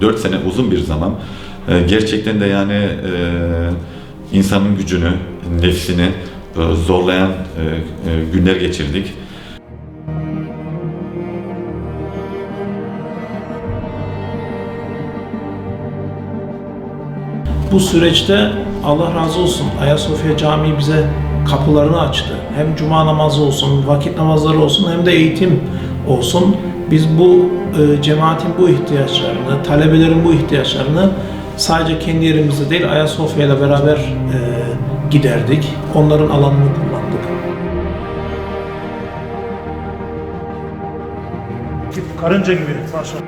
4 sene uzun bir zaman. E, gerçekten de yani e, insanın gücünü, nefsini e, zorlayan e, e, günler geçirdik. Bu süreçte Allah razı olsun Ayasofya Camii bize kapılarını açtı. Hem cuma namazı olsun, vakit namazları olsun hem de eğitim olsun. Biz bu e, cemaatin bu ihtiyaçlarını, talebelerin bu ihtiyaçlarını sadece kendi yerimizde değil Ayasofya ile beraber e, giderdik. Onların alanını kullandık. Karınca gibi maşallah.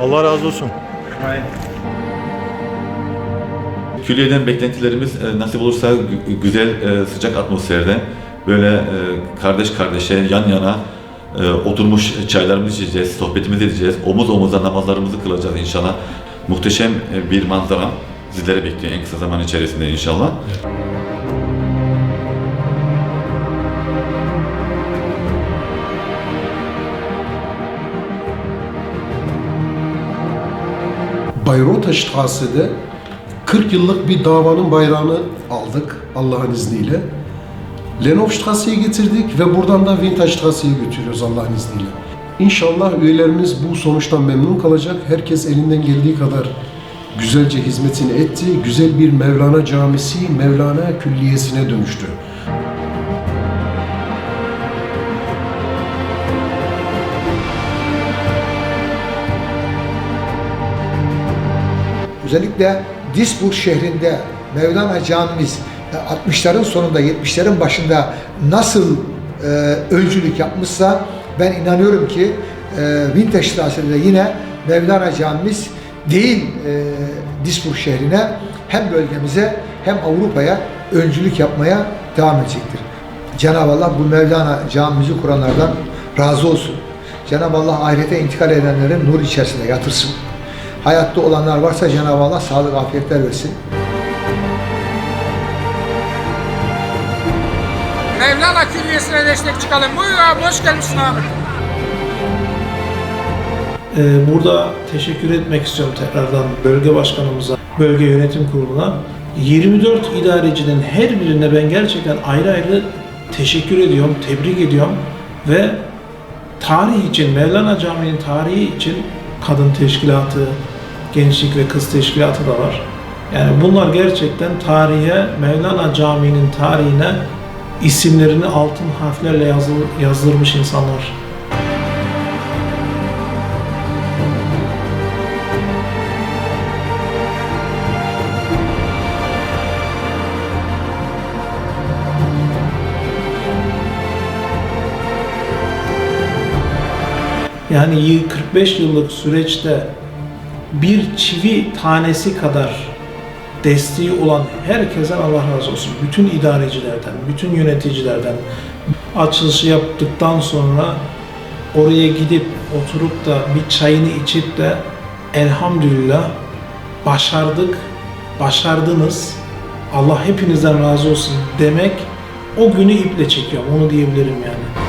Allah razı olsun. Külliyeden beklentilerimiz e, nasip olursa gü- güzel e, sıcak atmosferde böyle e, kardeş kardeşe yan yana e, oturmuş çaylarımızı içeceğiz, sohbetimizi edeceğiz. Omuz omuza namazlarımızı kılacağız inşallah. Muhteşem e, bir manzara sizlere bekliyor en kısa zaman içerisinde inşallah. Bayrota Strasse'de 40 yıllık bir davanın bayrağını aldık Allah'ın izniyle. Lenhofstrasse'ye getirdik ve buradan da Winterstrasse'ye götürüyoruz Allah'ın izniyle. İnşallah üyelerimiz bu sonuçtan memnun kalacak. Herkes elinden geldiği kadar güzelce hizmetini etti. Güzel bir Mevlana camisi, Mevlana külliyesine dönüştü. Özellikle Disburg şehrinde Mevlana Camimiz 60'ların sonunda 70'lerin başında nasıl e, öncülük yapmışsa ben inanıyorum ki e, Winterstrasse'de de yine Mevlana Camimiz değil e, Disburg şehrine hem bölgemize hem Avrupa'ya öncülük yapmaya devam edecektir. Cenab-ı Allah bu Mevlana camimizi kuranlardan razı olsun. Cenab-ı Allah ahirete intikal edenlerin nur içerisinde yatırsın. Hayatta olanlar varsa Cenab-ı Allah sağlık, afiyetler versin. Mevlana Külliyesi'ne destek çıkalım. Buyur abi hoş gelmişsin abi. Ee, Burada teşekkür etmek istiyorum tekrardan bölge başkanımıza, bölge yönetim kuruluna. 24 idarecinin her birine ben gerçekten ayrı ayrı teşekkür ediyorum, tebrik ediyorum ve tarih için, Mevlana Camii'nin tarihi için kadın teşkilatı, gençlik ve kız teşkilatı da var. Yani bunlar gerçekten tarihe, Mevlana Camii'nin tarihine isimlerini altın harflerle yazı, yazdırmış insanlar. Yani 45 yıllık süreçte bir çivi tanesi kadar desteği olan herkesten Allah razı olsun. Bütün idarecilerden, bütün yöneticilerden açılışı yaptıktan sonra oraya gidip oturup da bir çayını içip de elhamdülillah başardık, başardınız. Allah hepinizden razı olsun demek o günü iple çekiyorum. Onu diyebilirim yani.